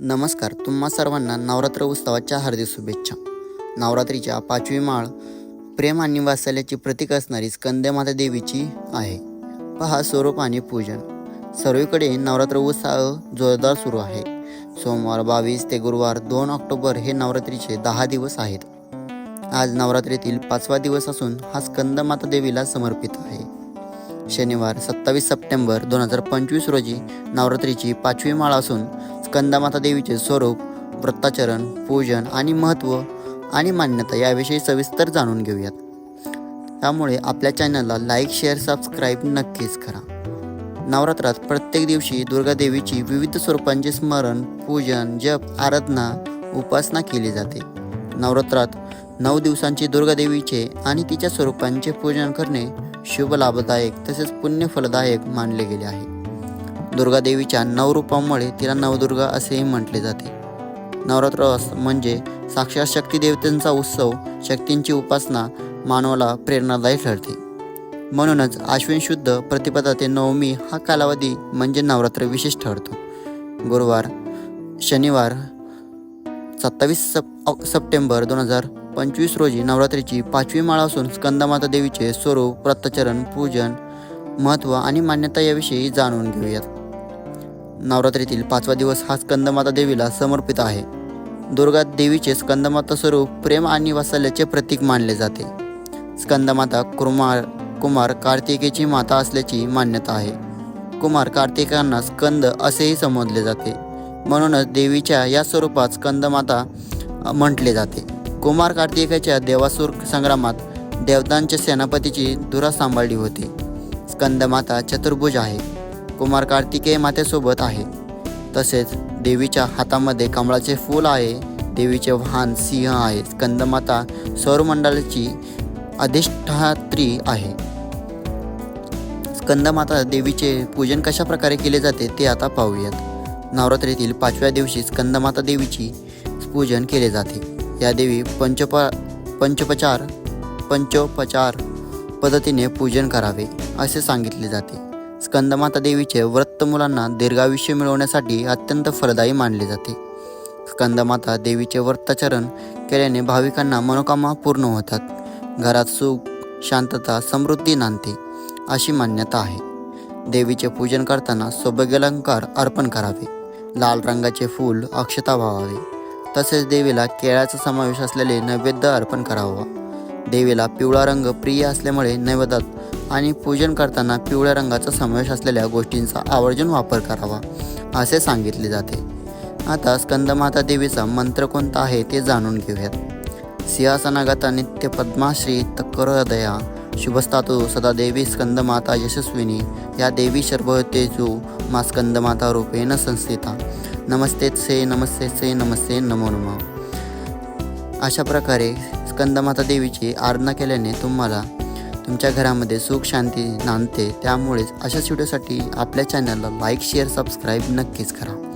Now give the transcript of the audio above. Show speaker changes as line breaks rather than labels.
नमस्कार तुम्हा सर्वांना नवरात्र उत्सवाच्या हार्दिक शुभेच्छा. नवरात्रीच्या पाचवी माळ प्रेम आणि वात्सल्याची प्रतीक असणारी स्कंदमाता देवीची आहे. पहा स्वरूप आणि पूजन. सर्वीकडे नवरात्र उत्साह जोरदार सुरू आहे. सोमवार बावीस ते गुरुवार दोन ऑक्टोबर हे नवरात्रीचे दहा दिवस आहेत. आज नवरात्रीतील पाचवा दिवस असून हा स्कंदमाता देवीला समर्पित आहे. शनिवार सत्तावीस सप्टेंबर दोन हजार पंचवीस रोजी नवरात्रीची पाचवी माळ असून स्कंदामाता देवीचे स्वरूप व्रताचरण पूजन आणि महत्त्व आणि मान्यता याविषयी सविस्तर जाणून घेऊयात. त्यामुळे आपल्या चॅनलला लाईक शेअर सबस्क्राईब नक्कीच करा. नवरात्रात प्रत्येक दिवशी दुर्गा देवीची विविध स्वरूपांचे स्मरण पूजन जप आराधना उपासना केली जाते. नवरात्रात नऊ दिवसांची दुर्गा देवीचे आणि तिच्या स्वरूपांचे पूजन करणे शुभ लाभदायक तसेच पुण्यफलदायक मानले गेले आहे. दुर्गादेवीच्या नवरूपामुळे नऊ तिला नवदुर्गा असेही म्हटले जाते. नवरात्र म्हणजे साक्षात शक्ती देवतेंचा उत्सव शक्तींची उपासना मानवाला प्रेरणादायी ठरते. म्हणूनच आश्विन शुद्ध प्रतिपदा ते नवमी हा कालावधी म्हणजे नवरात्र विशेष ठरतो. गुरुवार शनिवार सत्तावीस सप सप्टेंबर दोन हजार पंचवीस रोजी नवरात्रीची पाचवी माळ असून स्कंदमाता देवीचे स्वरूप प्रत्याचरण पूजन महत्त्व आणि मान्यता याविषयी जाणून घेऊयात. नवरात्रीतील पाचवा दिवस हा स्कंदमाता देवीला समर्पित आहे. दुर्गा देवीचे स्कंदमाता स्वरूप प्रेम आणि वात्सल्याचे प्रतीक मानले जाते. स्कंदमाता कुमार कुमार कार्तिकेची माता असल्याची मान्यता आहे. कुमार कार्तिकांना स्कंद असेही संबोधले जाते. म्हणूनच देवीच्या या स्वरूपात स्कंदमाता म्हटले जाते. कुमार कार्तिकेच्या देवासूर संग्रामात देवतांच्या सेनापतीची धुरा सांभाळली होती. स्कंदमाता चतुर्भुज आहे. कुमार कार्तिकेय मातेसोबत आहे. तसेच देवीच्या हातामध्ये कमळाचे फूल आहे देवीचे वाहन सिंह आहे स्कंदमाता सौरमंडळाची अधिष्ठात्री आहे. स्कंदमाता देवीचे पूजन कशा प्रकारे केले जाते ते आता पाहूयात. नवरात्रीतील पाचव्या दिवशी स्कंदमाता देवीची पूजन केले जाते. या देवी पंचप पंचोपचार पंचोपचार पद्धतीने पूजन करावे असे सांगितले जाते. स्कंदमाता देवीचे व्रत मुलांना दीर्घायुष्य मिळवण्यासाठी अत्यंत फलदायी मानले जाते. स्कंदमाता देवीचे व्रताचरण केल्याने भाविकांना मनोकामना पूर्ण होतात. घरात सुख शांतता समृद्धी नांदते अशी मान्यता आहे. देवीचे पूजन करताना सौभाग्यलंकार अर्पण करावे. लाल रंगाचे फूल अक्षता व्हावे. तसेच देवीला केळ्याचा समावेश असलेले नैवेद्य अर्पण करावा. देवीला पिवळा रंग प्रिय असल्यामुळे नैवेद्यात आणि पूजन करताना पिवळ्या रंगाचा समावेश असलेल्या गोष्टींचा आवर्जून वापर करावा असे सांगितले जाते. आता स्कंदमाता देवीचा मंत्र कोणता आहे ते जाणून घेऊयात. सिंहासनागता नित्य पद्माश्री तक्करदया शुभस्तातू सदा देवी स्कंदमाता यशस्विनी या देवी शर्भतेजू मा स्कंदमाता रूपेण संस्थिता. नमस्ते से नमस्ते से नमस्ते नमो नमः. अशा प्रकारे स्कंदमाता देवीची आराधना केल्याने तुम्हाला तुमच्या घरामध्ये सुख शांती नांदते. त्यामुळेच अशाच व्हिडिओसाठी आपल्या चॅनलला लाईक शेअर सबस्क्राईब नक्कीच करा.